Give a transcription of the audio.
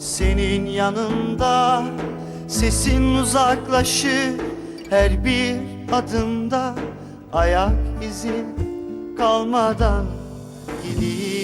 senin yanında Sesin uzaklaşır her bir adımda. Ayak izin kalmadan gidiyorum